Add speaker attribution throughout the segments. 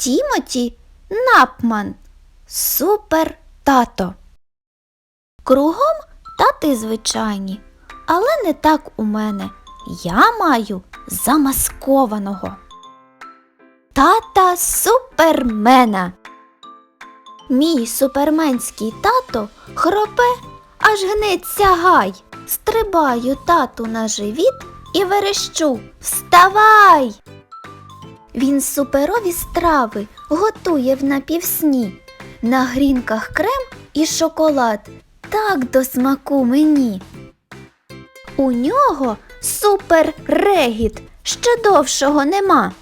Speaker 1: Тімоті Напман. Супер тато. Кругом тати звичайні, але не так у мене. Я маю замаскованого. Тата супермена. Мій суперменський тато хропе, аж гнеться гай. Стрибаю тату на живіт і верещу Вставай! Він суперові страви готує в напівсні. На грінках крем і шоколад так до смаку мені. У нього супер регіт, ще довшого нема.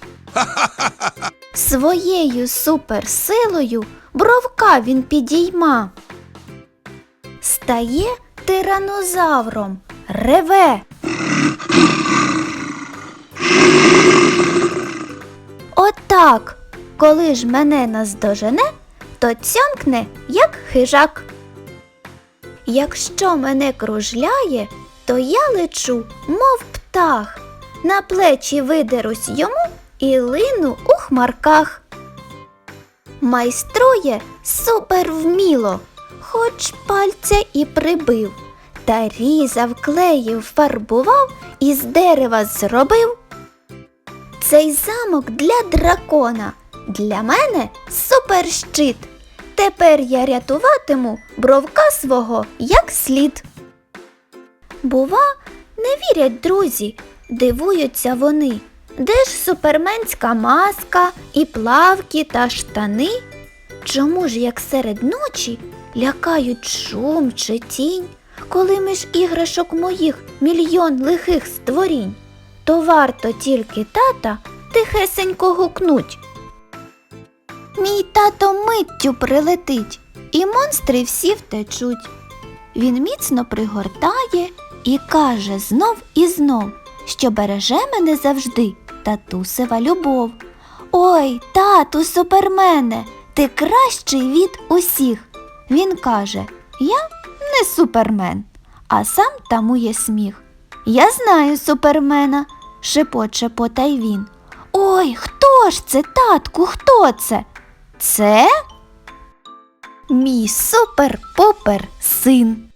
Speaker 1: Своєю суперсилою бровка він підійма. Стає тиранозавром, реве. Отак, коли ж мене наздожене, то цьомкне, як хижак. Якщо мене кружляє, то я лечу, мов птах, на плечі видерусь йому і лину у хмарках. Майструє супер вміло, хоч пальця і прибив, та різав, клеїв, фарбував і з дерева зробив. Цей замок для дракона, для мене суперщит. Тепер я рятуватиму бровка свого як слід. Бува, не вірять друзі, дивуються вони. Де ж суперменська маска і плавки та штани? Чому ж як серед ночі лякають шум чи тінь, коли між іграшок моїх мільйон лихих створінь? То варто тільки тата тихесенько гукнуть. Мій тато миттю прилетить, і монстри всі втечуть. Він міцно пригортає і каже знов і знов, що береже мене завжди татусева любов. Ой, тату, супермене, ти кращий від усіх. Він каже: Я не супермен, а сам тамує сміх. Я знаю супермена, шепоче потай він. Ой, хто ж це, татку, хто це? Це мій супер-попер син.